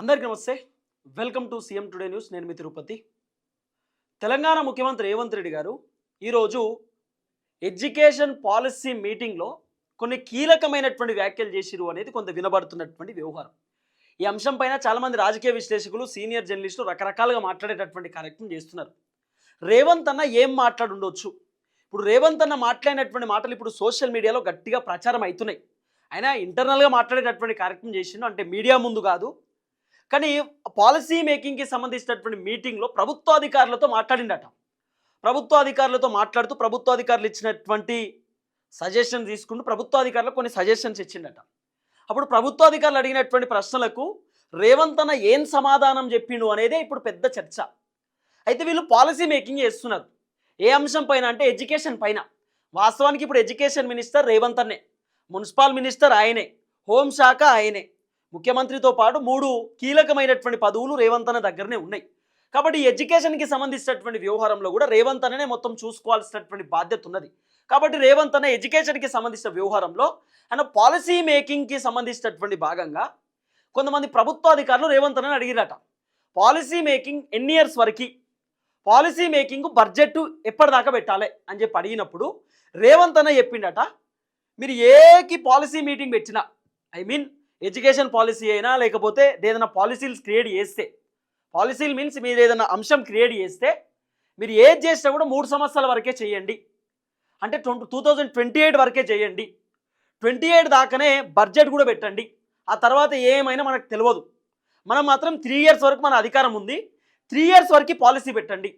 అందరికీ నమస్తే. Welcome to CM today news నేను మీ తిరుపతి. తెలంగాణ ముఖ్యమంత్రి రేవంత్ రెడ్డి గారు ఈరోజు ఎడ్యుకేషన్ పాలసీ మీటింగ్లో కొన్ని కీలకమైనటువంటి వ్యాఖ్యలు చేసిరు అనేది కొంత వినబడుతున్నటువంటి వ్యవహారం. ఈ అంశం పైన చాలామంది రాజకీయ విశ్లేషకులు సీనియర్ జర్నలిస్టులు రకరకాలుగా మాట్లాడేటటువంటి కార్యక్రమం చేస్తున్నారు. రేవంత్ అన్న ఏం మాట్లాడుండొచ్చు? ఇప్పుడు రేవంత్ అన్న మాట్లాడినటువంటి మాటలు ఇప్పుడు సోషల్ మీడియాలో గట్టిగా ప్రచారం అవుతున్నాయి అయినా ఇంటర్నల్గా మాట్లాడేటటువంటి కార్యక్రమం చేసిండు అంటే మీడియా ముందు కాదు కానీ పాలసీ మేకింగ్కి సంబంధించినటువంటి మీటింగ్లో ప్రభుత్వాధికారులతో మాట్లాడిండట ప్రభుత్వాధికారులతో మాట్లాడుతూ ప్రభుత్వాధికారులు ఇచ్చినటువంటి సజెషన్ తీసుకుంటూ ప్రభుత్వాధికారులు కొన్ని సజెషన్స్ ఇచ్చిండట అప్పుడు ప్రభుత్వాధికారులు అడిగినటువంటి ప్రశ్నలకు రేవంత్ అన్న ఏం సమాధానం చెప్పిండు అనేదే ఇప్పుడు పెద్ద చర్చ. అయితే వీళ్ళు పాలసీ మేకింగ్ చేస్తున్నారు. ఏ అంశం పైన అంటే ఎడ్యుకేషన్ పైన. వాస్తవానికి ఇప్పుడు ఎడ్యుకేషన్ మినిస్టర్ రేవంత్ అన్నే. మున్సిపల్ మినిస్టర్ ఆయనే. హోంశాఖ ఆయనే. ముఖ్యమంత్రితో పాటు మూడు కీలకమైనటువంటి పదవులు రేవంత్ అన్న దగ్గరనే ఉన్నాయి. కాబట్టి ఎడ్యుకేషన్కి సంబంధించినటువంటి వ్యవహారంలో కూడా రేవంత్ అన్ననే మొత్తం చూసుకోవాల్సినటువంటి బాధ్యత ఉన్నది. కాబట్టి రేవంత్ అన్న ఎడ్యుకేషన్కి సంబంధించిన వ్యవహారంలో ఆయన పాలసీ మేకింగ్కి సంబంధించినటువంటి భాగంగా కొంతమంది ప్రభుత్వాధికారులు రేవంత్ అన్నని అడిగిరట. పాలసీ మేకింగ్ ఎన్ని ఇయర్స్ వరకు? పాలసీ మేకింగ్ బడ్జెట్ ఎప్పటిదాకా పెట్టాలి అని చెప్పి అడిగినప్పుడు రేవంత్ అన్న చెప్పిండట మీరు ఏకి పాలసీ మీటింగ్ పెట్టినా ఐ మీన్ ఎడ్యుకేషన్ పాలసీ అయినా లేకపోతే ఏదైనా పాలసీలు క్రియేట్ చేస్తే పాలసీలు మీన్స్ మీరు ఏదైనా అంశం క్రియేట్ చేస్తే మీరు ఏది చేసినా కూడా మూడు సంవత్సరాల వరకే చేయండి. అంటే twenty two thousand twenty eight వరకే చేయండి. ట్వంటీ ఎయిట్ దాకానే బడ్జెట్ కూడా పెట్టండి. ఆ తర్వాత ఏమైనా మనకు తెలియదు. మనం మాత్రం త్రీ ఇయర్స్ వరకు మన అధికారం ఉంది. త్రీ ఇయర్స్ వరకు పాలసీ పెట్టండి.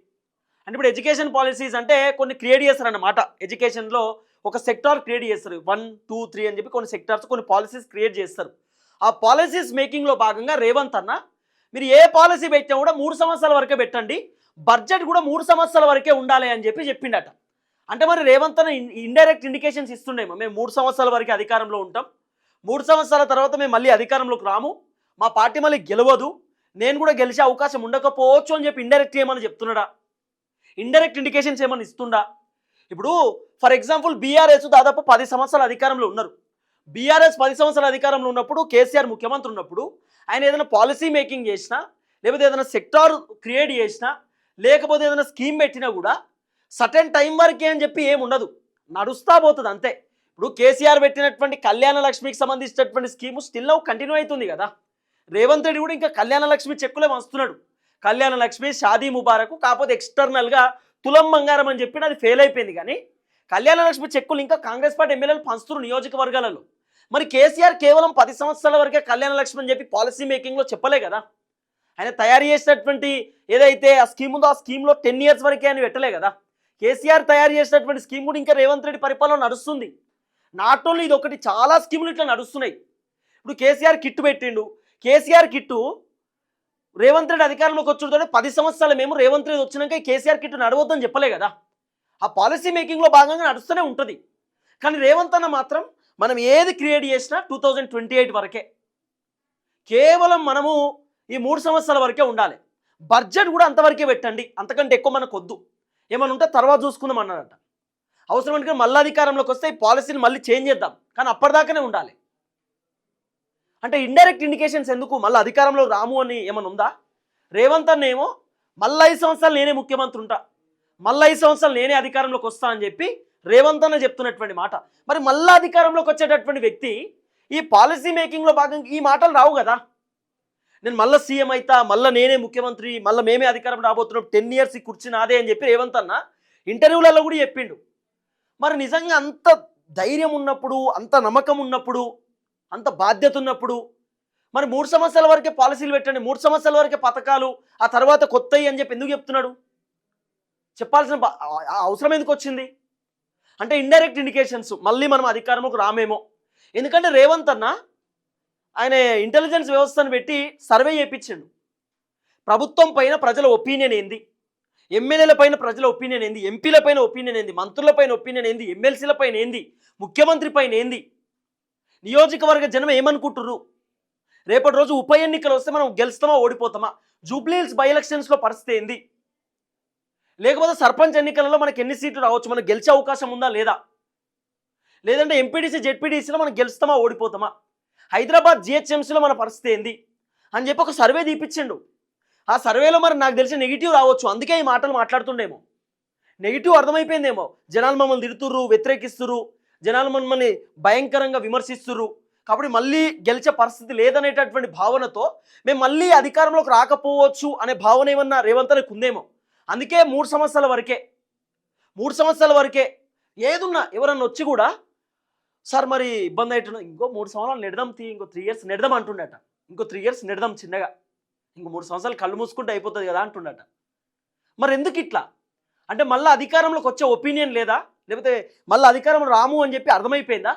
అంటే ఇప్పుడు ఎడ్యుకేషన్ పాలసీస్ అంటే కొన్ని క్రియేట్ చేస్తారన్నమాట. ఎడ్యుకేషన్లో ఒక సెక్టార్ క్రియేట్ చేస్తారు. వన్ టూ త్రీ అని చెప్పి కొన్ని సెక్టార్స్ కొన్ని పాలసీస్ క్రియేట్ చేస్తారు. ఆ పాలసీస్ మేకింగ్లో భాగంగా రేవంత్ అన్న మీరు ఏ పాలసీ పెట్టినా కూడా మూడు సంవత్సరాల వరకే పెట్టండి బడ్జెట్ కూడా మూడు సంవత్సరాల వరకే ఉండాలి అని చెప్పి చెప్పిండట. అంటే మరి రేవంత్ అన్న ఇండైరెక్ట్ ఇండికేషన్స్ ఇస్తుండేమో మేము మూడు సంవత్సరాల వరకు అధికారంలో ఉంటాం మూడు సంవత్సరాల తర్వాత మేము మళ్ళీ అధికారంలోకి రాము మా పార్టీ మళ్ళీ గెలవదు నేను కూడా గెలిచే అవకాశం ఉండకపోవచ్చు అని చెప్పి ఇండైరెక్ట్ ఏమని చెప్తున్నాడా? ఇండైరెక్ట్ ఇండికేషన్స్ ఏమైనా ఇస్తుండా? ఇప్పుడు ఫర్ ఎగ్జాంపుల్ బీఆర్ఎస్ దాదాపు పది సంవత్సరాల అధికారంలో ఉన్నారు. బీఆర్ఎస్ పది సంవత్సరాల అధికారంలో ఉన్నప్పుడు కేసీఆర్ ముఖ్యమంత్రి ఉన్నప్పుడు ఆయన ఏదైనా పాలసీ మేకింగ్ చేసినా లేకపోతే ఏదైనా సెక్టార్ క్రియేట్ చేసినా లేకపోతే ఏదైనా స్కీమ్ పెట్టినా కూడా సటన్ టైం వరకే అని చెప్పి ఏమి ఉండదు. నడుస్తా పోతుంది అంతే. ఇప్పుడు కేసీఆర్ పెట్టినటువంటి కళ్యాణ లక్ష్మికి సంబంధించినటువంటి స్కీము స్టిల్ కంటిన్యూ అవుతుంది కదా. రేవంత్ రెడ్డి కూడా ఇంకా కళ్యాణ లక్ష్మి చెక్కులే వస్తున్నాడు కళ్యాణ లక్ష్మి షాదీ ముబారకు కాకపోతే ఎక్స్టర్నల్గా తులం బంగారం అని చెప్పి అది ఫెయిల్ అయిపోయింది కానీ కళ్యాణ లక్ష్మి చెక్కులు ఇంకా కాంగ్రెస్ పార్టీ ఎమ్మెల్యేలు పంచుతున్నారు నియోజకవర్గాలలో. మరి కేసీఆర్ కేవలం పది సంవత్సరాల వరకే కళ్యాణ లక్ష్మి అని చెప్పి పాలసీ మేకింగ్లో చెప్పలే కదా. ఆయన తయారు చేసినటువంటి ఏదైతే ఆ స్కీమ్ ఉందో ఆ స్కీమ్లో టెన్ ఇయర్స్ వరకే అని పెట్టలే కదా. కేసీఆర్ తయారు చేసినటువంటి స్కీమ్ కూడా ఇంకా రేవంత్ రెడ్డి పరిపాలన నడుస్తుంది. నాట్ ఓన్లీ ఇది ఒకటి చాలా స్కీములు ఇట్లా నడుస్తున్నాయి. ఇప్పుడు కేసీఆర్ కిట్టు పెట్టిండు. కేసీఆర్ కిట్టు రేవంత్ రెడ్డి అధికారంలోకి వచ్చుడుతోనే పది సంవత్సరాలు మేము రేవంత్ రెడ్డి వచ్చినాక కేసీఆర్ కిట్టు నడవద్దని చెప్పలే కదా. ఆ పాలసీ మేకింగ్లో భాగంగా నడుస్తూనే ఉంటుంది. కానీ రేవంత్ అన్న మాత్రం మనం ఏది క్రియేట్ చేసినా టూ థౌజండ్ ట్వంటీ ఎయిట్ వరకే. కేవలం మనము ఈ మూడు సంవత్సరాల వరకే ఉండాలి. బడ్జెట్ కూడా అంతవరకే పెట్టండి. అంతకంటే ఎక్కువ మనకు వద్దు. ఏమైనా ఉంటే తర్వాత చూసుకుందాం అన్నారట అవసరం అంటే మళ్ళీ అధికారంలోకి వస్తే ఈ పాలసీని మళ్ళీ చేంజ్ చేద్దాం. కానీ అప్పటిదాకానే ఉండాలి. అంటే ఇండైరెక్ట్ ఇండికేషన్స్ ఎందుకు? మళ్ళీ అధికారంలో రాము అని ఏమైనా ఉందా? రేవంత్ అన్న ఏమో మళ్ళీ ఐదు సంవత్సరాలు నేనే ముఖ్యమంత్రి ఉంటా. మళ్ళీ ఐదు సంవత్సరాలు నేనే అధికారంలోకి వస్తా అని చెప్పి రేవంత్ అన్న చెప్తున్నటువంటి మాట. మరి మళ్ళీ అధికారంలోకి వచ్చేటటువంటి వ్యక్తి ఈ పాలసీ మేకింగ్లో భాగంగా ఈ మాటలు రావు కదా? నేను మళ్ళీ సీఎం అవుతా మళ్ళీ నేనే ముఖ్యమంత్రి మళ్ళీ మేమే అధికారం రాబోతున్నాం టెన్ ఇయర్స్ ఈ కుర్చీ నాదే అని చెప్పి రేవంత్ అన్న ఇంటర్వ్యూలలో కూడా చెప్పిండు. మరి నిజంగా అంత ధైర్యం ఉన్నప్పుడు అంత నమ్మకం ఉన్నప్పుడు అంత బాధ్యత ఉన్నప్పుడు మరి మూడు సంవత్సరాల వరకే పాలసీలు పెట్టండి మూడు సంవత్సరాల వరకే పథకాలు ఆ తర్వాత కొత్తవి అని చెప్పి ఎందుకు చెప్తున్నాడు? చెప్పాల్సిన అవసరం ఎందుకు వచ్చింది? అంటే ఇండైరెక్ట్ ఇండికేషన్స్ మళ్ళీ మనం అధికారంలోకి రామేమో. ఎందుకంటే రేవంత్ అన్న ఆయన ఇంటెలిజెన్స్ వ్యవస్థను పెట్టి సర్వే చేయించిండు ప్రభుత్వం పైన ప్రజల ఒపీనియన్ ఏంది? ఎమ్మెల్యేల పైన ప్రజల ఒపీనియన్ ఏంది? ఎంపీల పైన ఒపీనియన్ ఏంది? మంత్రుల పైన ఒపీనియన్ ఏంది? ఎమ్మెల్సీల పైన ఏంది? ముఖ్యమంత్రి పైన ఏంది? నియోజకవర్గ జనం ఏమనుకుంటుర్రు? రేపటి రోజు ఉప ఎన్నికలు వస్తే మనం గెలుస్తామా ఓడిపోతామా? జూబ్లీహిల్స్ బై ఎలక్షన్స్లో పరిస్థితి ఏంది? లేకపోతే సర్పంచ్ ఎన్నికలలో మనకి ఎన్ని సీట్లు రావచ్చు? మనం గెలిచే అవకాశం ఉందా లేదా? లేదంటే ఎంపీటీసీ జెడ్పీటీసీలో మనం గెలుస్తామా ఓడిపోతామా? హైదరాబాద్ జిహెచ్ఎంసీలో మన పరిస్థితి ఏంది? అని చెప్పి ఒక సర్వే తీపిచ్చిండు. ఆ సర్వేలో మరి నాకు తెలిసి నెగిటివ్ రావచ్చు. అందుకే ఈ మాటలు మాట్లాడుతుండేమో. నెగిటివ్ అర్థమైపోయిందేమో. జనాలు మమ్మల్ని తిడుతుర్రు వ్యతిరేకిస్తురు జనాలు మమ్మల్ని భయంకరంగా విమర్శిస్తుర్రు. కాబట్టి మళ్ళీ గెలిచే పరిస్థితి లేదనేటటువంటి భావనతో మేము మళ్ళీ అధికారంలోకి రాకపోవచ్చు అనే భావన ఏమన్నా రేవంత్ ఉందేమో? అందుకే మూడు సంవత్సరాల వరకే మూడు సంవత్సరాల వరకే ఏదున్నా ఎవరన్నా వచ్చి కూడా సార్ మరి ఇబ్బంది అవుతున్నా ఇంకో మూడు సంవత్సరాలు నెడదాం తీ ఇంకో త్రీ ఇయర్స్ నెడదాం అంటుండట. ఇంకో త్రీ ఇయర్స్ నెడదాం చిన్నగా ఇంకో మూడు సంవత్సరాలు కళ్ళు మూసుకుంటే అయిపోతుంది కదా అంటుండట. మరి ఎందుకు ఇట్లా? అంటే మళ్ళీ అధికారంలోకి వచ్చే ఒపీనియన్ లేదా? లేకపోతే మళ్ళీ అధికారం రాము అని చెప్పి అర్థమైపోయిందా?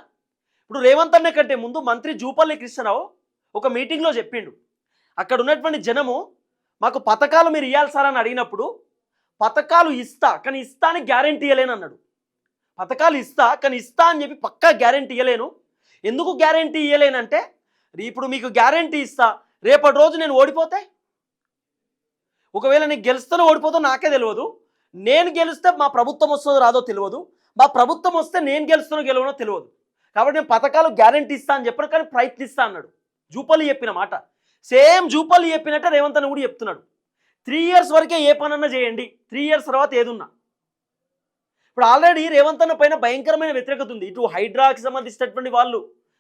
ఇప్పుడు రేవంత్ అన్న కంటే ముందు మంత్రి జూపల్లి కృష్ణరావు ఒక మీటింగ్లో చెప్పిండు. అక్కడ ఉన్నటువంటి జనము మాకు పథకాలు మీరు ఇవ్వాలి సార్ అని అడిగినప్పుడు పథకాలు ఇస్తా కానీ ఇస్తా అని గ్యారెంటీ ఇవ్వలేను అన్నాడు. పథకాలు ఇస్తా కానీ ఇస్తా అని చెప్పి పక్కా గ్యారెంటీ ఇవ్వలేను ఎందుకు గ్యారెంటీ ఇవ్వలేనంటే ఇప్పుడు మీకు గ్యారెంటీ ఇస్తా రేపటి రోజు నేను ఓడిపోతే? ఒకవేళ నేను గెలుస్తానో ఓడిపోతా నాకే తెలియదు. నేను గెలిస్తే మా ప్రభుత్వం వస్తుందో రాదో తెలియదు. మా ప్రభుత్వం వస్తే నేను గెలుస్తానో గెలవనో తెలియదు. కాబట్టి నేను పథకాలు గ్యారెంటీ ఇస్తా అని చెప్పాను కానీ ప్రయత్నిస్తా అన్నాడు. జూపల్లి చెప్పిన మాట. సేమ్ జూపల్లి చెప్పినట్టే రేవంత్ అని కూడా చెప్తున్నాడు. త్రీ ఇయర్స్ వరకే ఏ పనన్నా చేయండి. త్రీ ఇయర్స్ తర్వాత ఏదున్నా. ఇప్పుడు ఆల్రెడీ రేవంత్ అన్న పైన భయంకరమైన వ్యతిరేకత ఉంది. ఇటు హైడ్రాకి సంబంధించినటువంటి వాళ్ళు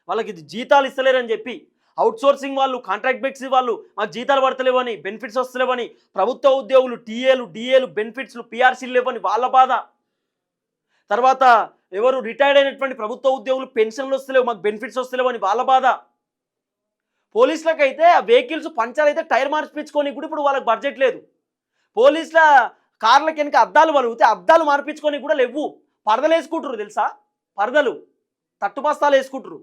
వాళ్ళకి ఇది జీతాలు ఇస్తలేరని చెప్పి అవుట్ సోర్సింగ్ వాళ్ళు కాంట్రాక్ట్ బేక్స్ వాళ్ళు మాకు జీతాలు పడతలేవని బెనిఫిట్స్ వస్తలేవని ప్రభుత్వ ఉద్యోగులు టీఏలు డిఏలు బెనిఫిట్స్లు పిఆర్సీలు లేవని వాళ్ళ బాధ. తర్వాత ఎవరు రిటైర్డ్ అయినటువంటి ప్రభుత్వ ఉద్యోగులు పెన్షన్లు వస్తలేవు మాకు బెనిఫిట్స్ వస్తలేవని వాళ్ళ బాధ. పోలీసులకు అయితే ఆ వెహికల్స్ పంచర్ అయితే టైర్ మార్పించుకొని కూడా ఇప్పుడు వాళ్ళకి బడ్జెట్ లేదు. పోలీసుల కార్ల వెనక అద్దాలు వలుగుతే అద్దాలు మార్పించుకొని కూడా లేవు. పరదలు వేసుకుంటారు తెలుసా? పరదలు. తట్టుబస్తాలు వేసుకుంటారు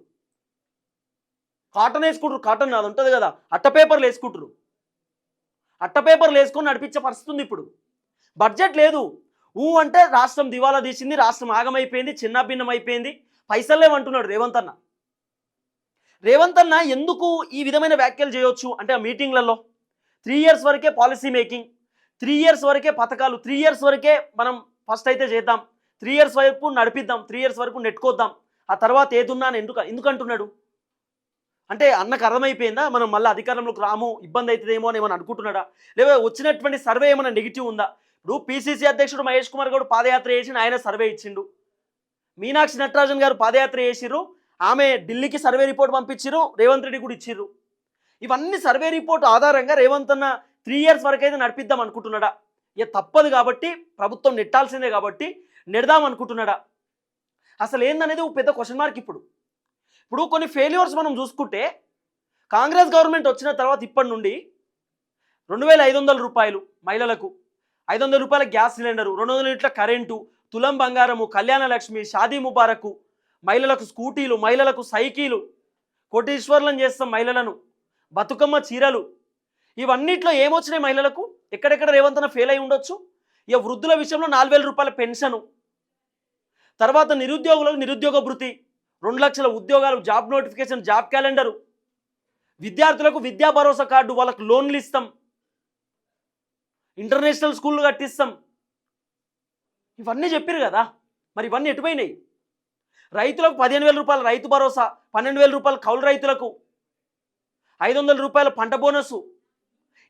కాటన్ వేసుకుంటారు కాటన్ అది ఉంటుంది కదా. అట్ట పేపర్లు వేసుకుంటారు అట్ట పేపర్లు వేసుకొని నడిపించే పరిస్థితి ఉంది ఇప్పుడు. బడ్జెట్ లేదు. ఊ అంటే రాష్ట్రం దివాలా తీసింది రాష్ట్రం ఆగమైపోయింది చిన్నభిన్నం అయిపోయింది. పైసలు లేవంటున్నాడు రేవంత్ అన్న. రేవంత్ అన్న ఎందుకు ఈ విధమైన వ్యాఖ్యలు చేయొచ్చు? అంటే ఆ మీటింగ్లలో త్రీ ఇయర్స్ వరకే పాలసీ మేకింగ్ త్రీ ఇయర్స్ వరకే పథకాలు త్రీ ఇయర్స్ వరకే మనం ఫస్ట్ అయితే చేద్దాం త్రీ ఇయర్స్ వరకు నడిపిద్దాం త్రీ ఇయర్స్ వరకు నెట్టుకోద్దాం. ఆ తర్వాత ఏదున్నా అని ఎందుకు ఎందుకంటున్నాడు? అంటే అన్నకు అర్థమైపోయిందా? మనం మళ్ళీ అధికారంలోకి రాము ఇబ్బంది అవుతుందేమో అని ఏమైనా అనుకుంటున్నాడా? లేదా వచ్చినటువంటి సర్వే ఏమైనా నెగిటివ్ ఉందా? ఇప్పుడు పిసిసి అధ్యక్షుడు మహేష్ కుమార్ గౌడ్ పాదయాత్ర చేసి ఆయన సర్వే ఇచ్చిండు. మీనాక్షి నటరాజన్ గారు పాదయాత్ర చేసిర్రు. ఆమె ఢిల్లీకి సర్వే రిపోర్ట్ పంపించిర్రు రేవంత్ రెడ్డి కూడా ఇచ్చిర్రు. ఇవన్నీ సర్వే రిపోర్ట్ ఆధారంగా రేవంత్ అన్న త్రీ ఇయర్స్ వరకు అయితే నడిపిద్దాం అనుకుంటున్నాడా? ఇక తప్పదు కాబట్టి ప్రభుత్వం నెట్టాల్సిందే కాబట్టి నెడదాం అనుకుంటున్నాడా? అసలు ఏందనేది ఒక పెద్ద క్వశ్చన్ మార్క్ ఇప్పుడు. ఇప్పుడు కొన్ని ఫెయిల్యూర్స్ మనం చూసుకుంటే కాంగ్రెస్ గవర్నమెంట్ వచ్చిన తర్వాత ఇప్పటి నుండి రెండు వేల ఐదు వందల రూపాయలు మహిళలకు ఐదు వందల రూపాయల గ్యాస్ సిలిండరు రెండు వందల లీటర్ల కరెంటు తులం బంగారము కళ్యాణ లక్ష్మి షాదీ ముబారకు మహిళలకు స్కూటీలు మహిళలకు సైకిలు కోటీశ్వర్లను చేస్తాం మహిళలను బతుకమ్మ చీరలు ఇవన్నిట్లో ఏమొచ్చినాయి మహిళలకు? ఎక్కడెక్కడ రేవంతన ఫెయిల్ అయి ఉండొచ్చు? ఇక వృద్ధుల విషయంలో నాలుగు వేల రూపాయల పెన్షను తర్వాత నిరుద్యోగులకు నిరుద్యోగ భృతి రెండు లక్షల ఉద్యోగాలు జాబ్ నోటిఫికేషన్ జాబ్ క్యాలెండరు విద్యార్థులకు విద్యా భరోసా కార్డు వాళ్ళకు లోన్లు ఇస్తాం ఇంటర్నేషనల్ స్కూళ్ళు కట్టిస్తాం. ఇవన్నీ చెప్పారు కదా? మరి ఇవన్నీ ఎటుపోయినాయి రైతులకు పదిహేను వేల రూపాయల రైతు భరోసా పన్నెండు వేల రూపాయల కౌలు రైతులకు ఐదు వందల రూపాయల పంట బోనసు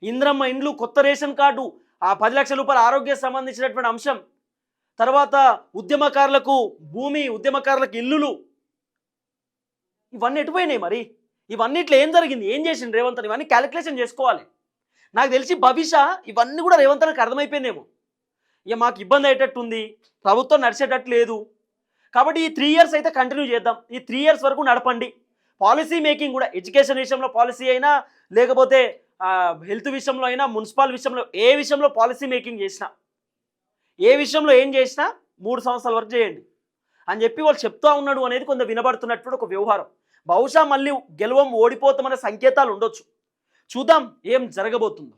ఇంద్రమ్మ ఇండ్లు కొత్త రేషన్ కార్డు ఆ పది లక్షల రూపాయల ఆరోగ్య సంబంధించినటువంటి అంశం తర్వాత ఉద్యమకారులకు భూమి ఉద్యమకారులకు ఇల్లులు ఇవన్నీ ఎటుపోయినాయి మరి? ఇవన్నిట్లో ఏం జరిగింది? ఏం చేసిండు రేవంత్ ఇవన్నీ క్యాలిక్యులేషన్ చేసుకోవాలి. నాకు తెలిసి భవిష్య ఇవన్నీ కూడా రేవంత్ అన్నకి అర్థమైపోయిందేమో ఇక మాకు ఇబ్బంది అయ్యేటట్టుంది ప్రభుత్వం నడిచేటట్టు లేదు కాబట్టి ఈ త్రీ ఇయర్స్ అయితే కంటిన్యూ చేద్దాం. ఈ త్రీ ఇయర్స్ వరకు నడపండి. పాలసీ మేకింగ్ కూడా ఎడ్యుకేషన్ విషయంలో పాలసీ అయినా లేకపోతే హెల్త్ విషయంలో అయినా మున్సిపల్ విషయంలో ఏ విషయంలో పాలసీ మేకింగ్ చేసినా ఏ విషయంలో ఏం చేసినా మూడు సంవత్సరాల వరకు చేయండి. అని చెప్పి వాళ్ళు చెప్తా ఉన్నాడు అనేది కొంత వినబడుతున్నట్టు ఒక వ్యవహారం. బహుశా మళ్ళీ గెలవం ఓడిపోతామనే సంకేతాలు ఉండొచ్చు. చూద్దాం ఏం జరగబోతుందో.